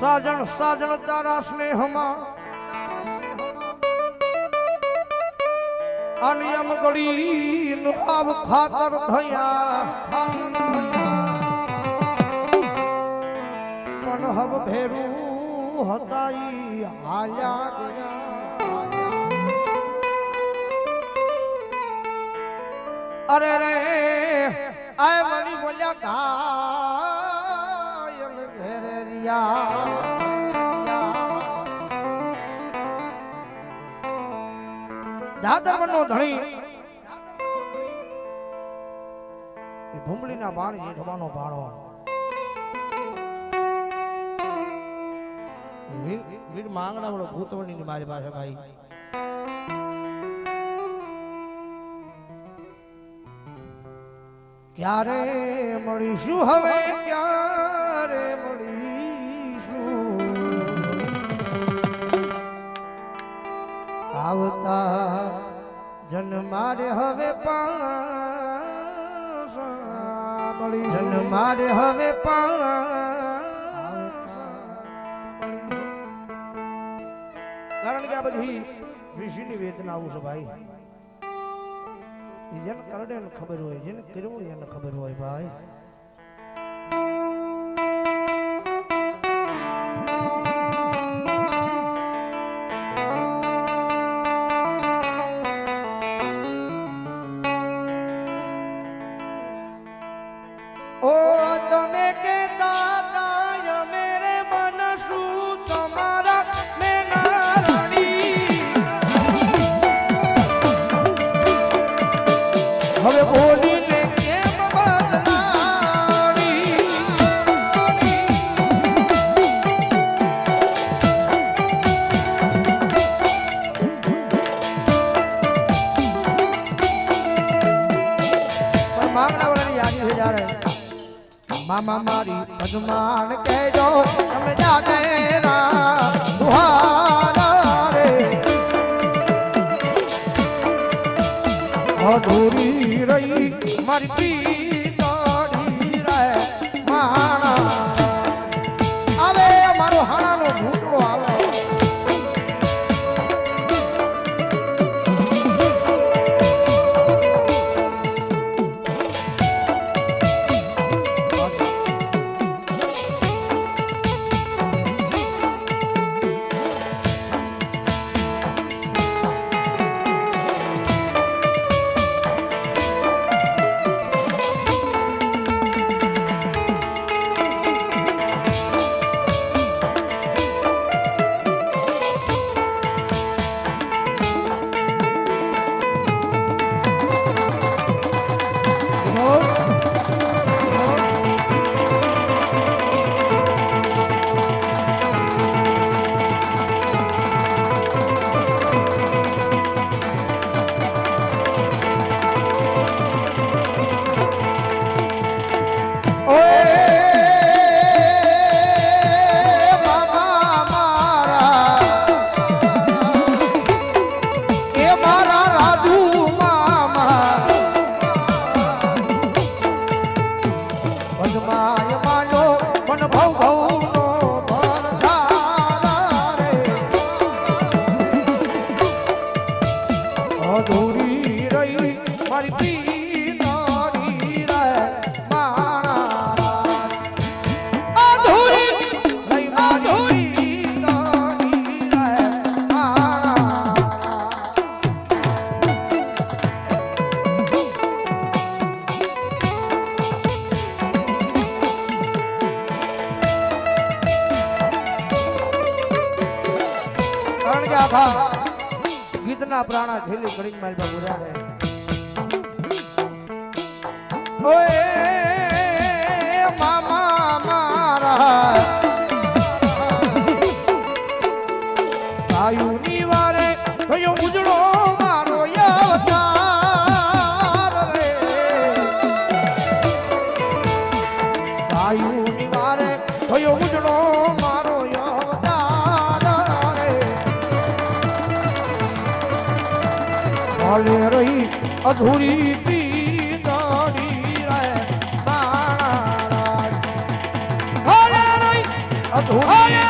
સાજણ સાજણ તારા સ્નેહમાં. અનિયમ ગળી નુકાવ ખાતર થયા પણ હવ ભેરું હતાઈ હાલ્યા ગયા અરે રે, આય મની બોલ્યા ઘેરે દાદર નો ધણી. એ ભૂમલીના બાણ જેઠવાનો ભાણો. વીર માંગણા વાળો ભૂતવણી ની મારી પાસે ભાઈ. ક્યારે મળીશું હવે ક્યારે આવતા જન્મારે હવે પાળી જન્મારે હવે કારણ કે આ બધી ઋષિની વેદના આવું છે ભાઈ. જેને કરડે એને ખબર હોય, જેને કર્યું એને ખબર હોય ભાઈ. પદ્માન કહેજો જાને ના દુહારા રે. અધૂરી રહી મારી પીતળી રે માણા ગીતના પ્રાણા છેલ્લી ઘડીક માલ પર હાલે રહી અધૂરી પી દોડી રે હાલે રહી અધૂરી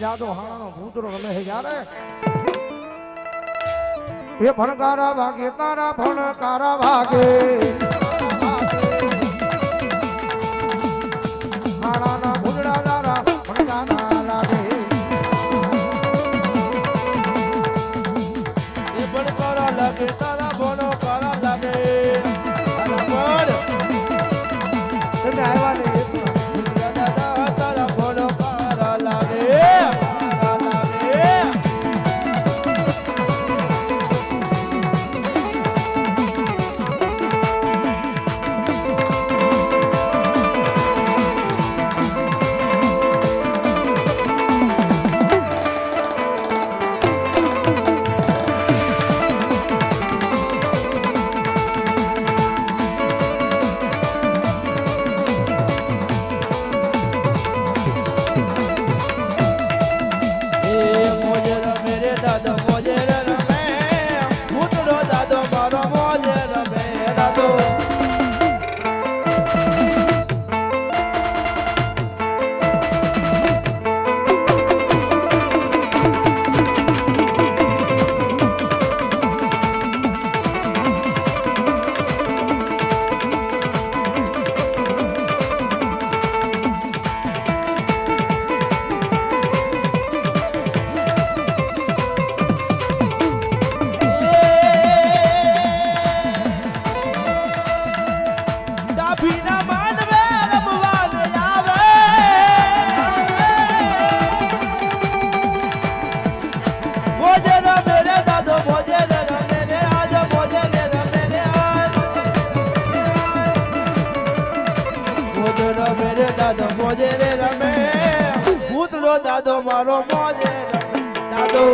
જાદો હાણાનો ભૂતરો રમે હે જ્યારે. એ ભણકારા ભાગે તારા ભણકારા ભાગે. করো মজে দাদু।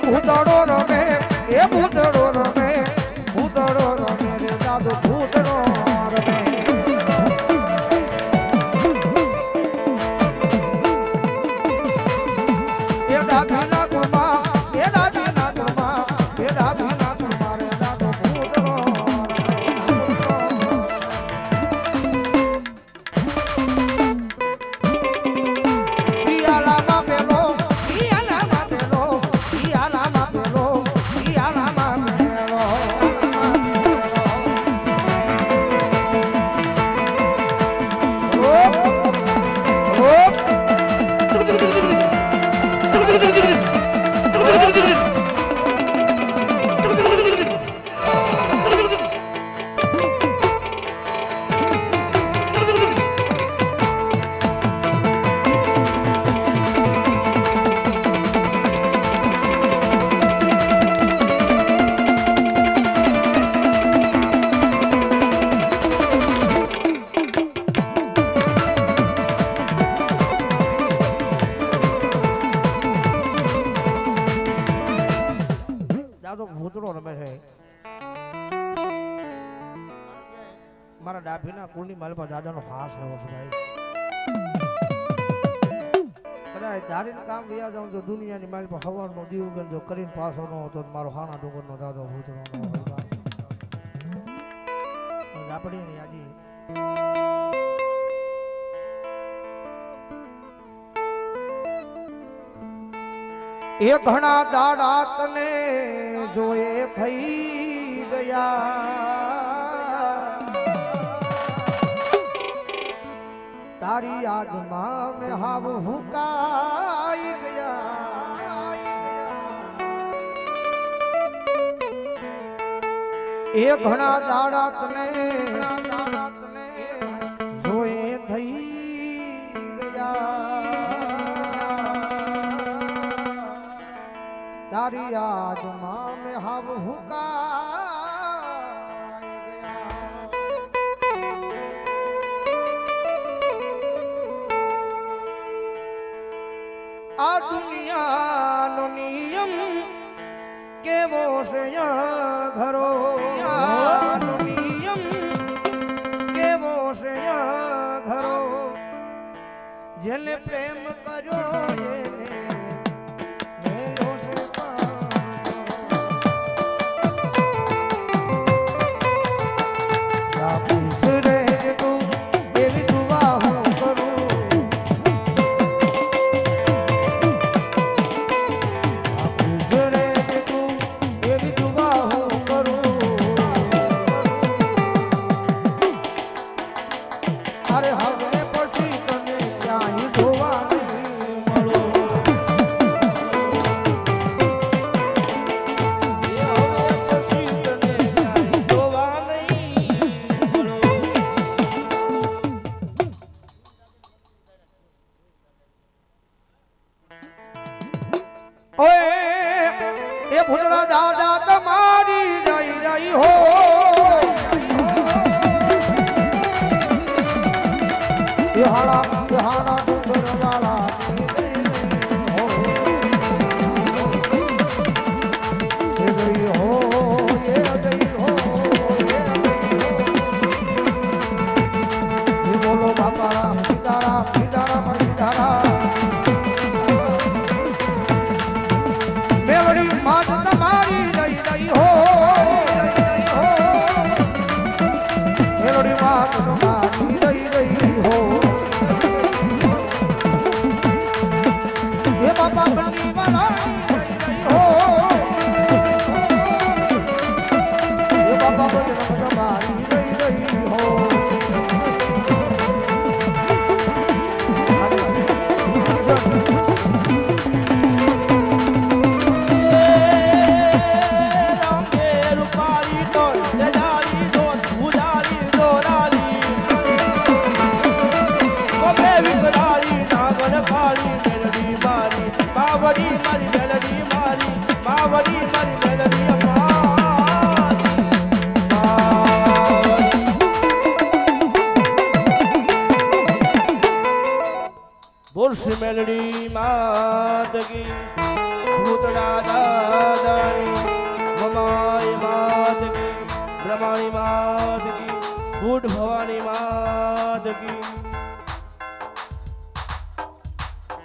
ભૂતડો રમે એ ભૂતડો ડાભીના કુળની માલપા દાદાનો ખાસ એવો છે ભાઈ. કદાચ ધારીને કામ ગયા જાઉં તો દુનિયાની માલ પર હવાનો દીવગન જો કરીને પાછો ન હતો મારો હાના ડુંગરનો દાદો ભૂતરો આપણી યાદી. એ ઘણા દાડા તને જોએ થઈ ગયા. તારી યાદમાં મેં હાવ હુકાઈ ગયા. એ ઘણા દાડા તને જોઈ થઈ ગયા. તારી યાદમાં દુનિયાનો નિયમ કેવો છે ઘરો? નિયમ કેવો છે ઘરો? જેને પ્રેમ કર્યો એને મેલડી માતકી ભૂતડા દાદાની મમાય માતકી બ્રહ્માણી માતકી ભૂટ ભવાની માતકી